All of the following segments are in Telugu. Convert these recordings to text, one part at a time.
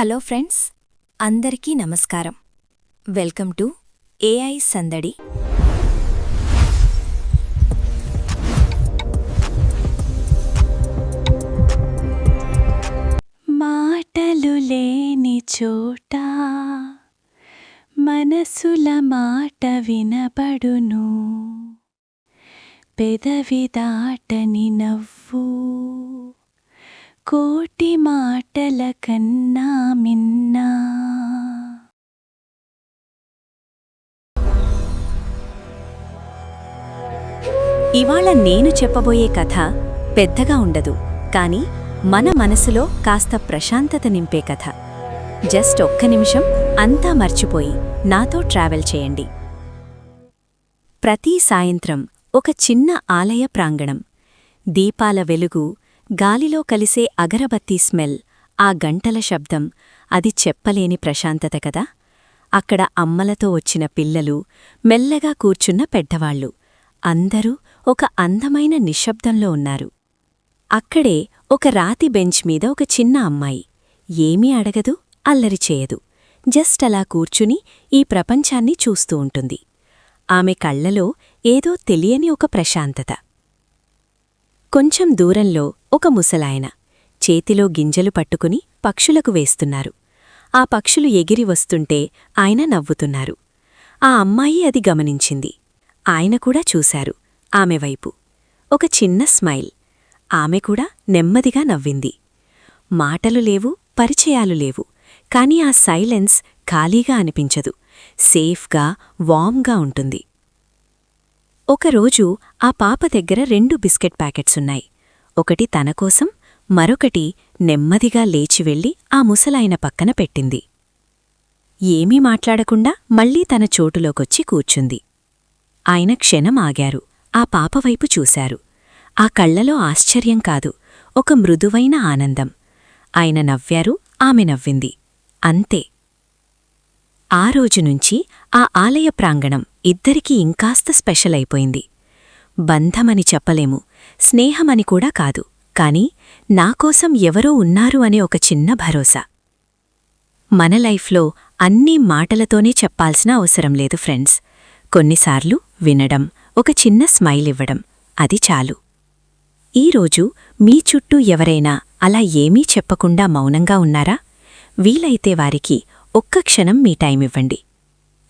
హలో ఫ్రెండ్స్ అందరికీ నమస్కారం. వెల్కమ్ టు ఏఐ సందడి. మాటలు లేని చోట మనసుల మాట వినబడును. పెదవి దాటని నవ్వు. కోటి మాటల కన్నా మిన్నా. ఇవాళ నేను చెప్పబోయే కథ పెద్దగా ఉండదు కానీ మన మనసులో కాస్త ప్రశాంతత నింపే కథ. జస్ట్ ఒక్క నిమిషం అంతా మర్చిపోయి నాతో ట్రావెల్ చేయండి. ప్రతి సాయంత్రం ఒక చిన్న ఆలయ ప్రాంగణం దీపాల వెలుగు గాలిలో కలిసే అగరబత్తీ స్మెల్ ఆ గంటల శబ్దం అది చెప్పలేని ప్రశాంతత కదా? అక్కడ అమ్మలతో వచ్చిన పిల్లలు మెల్లగా కూర్చున్న పెద్దవాళ్ళు అందరూ ఒక అందమైన నిశ్శబ్దంలో ఉన్నారు. అక్కడే ఒక రాతి బెంచ్ మీద ఒక చిన్న అమ్మాయి ఏమీ అడగదు అల్లరి చేయదు జస్ట్ అలా కూర్చుని ఈ ప్రపంచాన్ని చూస్తూ ఉంటుంది. ఆమె కళ్ళలో ఏదో తెలియని ఒక ప్రశాంతత. కొంచెం దూరంలో ఒక ముసలాయన. చేతిలో గింజలు పట్టుకుని పక్షులకు వేస్తున్నారు. ఆ పక్షులు ఎగిరి వస్తుంటే ఆయన నవ్వుతున్నారు. ఆ అమ్మాయి అది గమనించింది. ఆయన కూడా చూశారు. ఆమె వైపు ఒక చిన్న స్మైల్. ఆమె కూడా నెమ్మదిగా నవ్వింది. మాటలు లేవు పరిచయాలు లేవు. కాని ఆ సైలెన్స్ ఖాళీగా అనిపించదు. సేఫ్గా వామ్గా ఉంటుంది. ఒకరోజు ఆ పాప దగ్గర రెండు బిస్కెట్ ప్యాకెట్సున్నాయి ఒకటి తనకోసం మరొకటి నెమ్మదిగా లేచి వెళ్ళి ఆ ముసలాయన పక్కన పెట్టింది. ఏమీ మాట్లాడకుండా మళ్ళీ తన చోటులోకొచ్చి కూర్చుంది. ఆయన క్షణం ఆగారు. ఆ పాపవైపు చూశారు. ఆ కళ్ళలో ఆశ్చర్యం కాదు ఒక మృదువైన ఆనందం. ఆయన నవ్వారు ఆమె నవ్వింది. అంతే. ఆ రోజునుంచి ఆ ఆలయ ప్రాంగణం ఇద్దరికీ ఇంకాస్త స్పెషల్ అయిపోయింది బంధమని చెప్పలేము స్నేహమని కూడా కాదు. కాని నాకోసం ఎవరో ఉన్నారు అనే ఒక చిన్న భరోసా. మన లైఫ్లో అన్నీ మాటలతోనే చెప్పాల్సిన అవసరం లేదు ఫ్రెండ్స్. కొన్నిసార్లు వినడం ఒక చిన్న స్మైల్ ఇవ్వడం అది చాలు. ఈరోజు మీ చుట్టూ ఎవరైనా అలా ఏమీ చెప్పకుండా మౌనంగా ఉన్నారా? వీలైతే వారికి ఒక్క క్షణం మీ టైమివ్వండి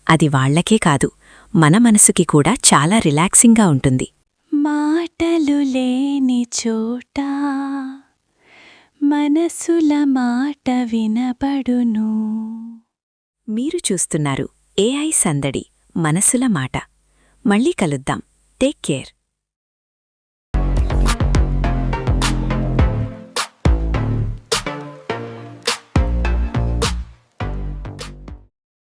అది వాళ్ళకే కాదు మన మనసుకి కూడా చాలా రిలాక్సింగ్గా ఉంటుంది. మాటలు లేని చోట మనసుల మాట వినబడును. మీరు చూస్తున్నారు ఏఐ సందడి మనసుల మాట. మళ్ళీ కలుద్దాం. Take care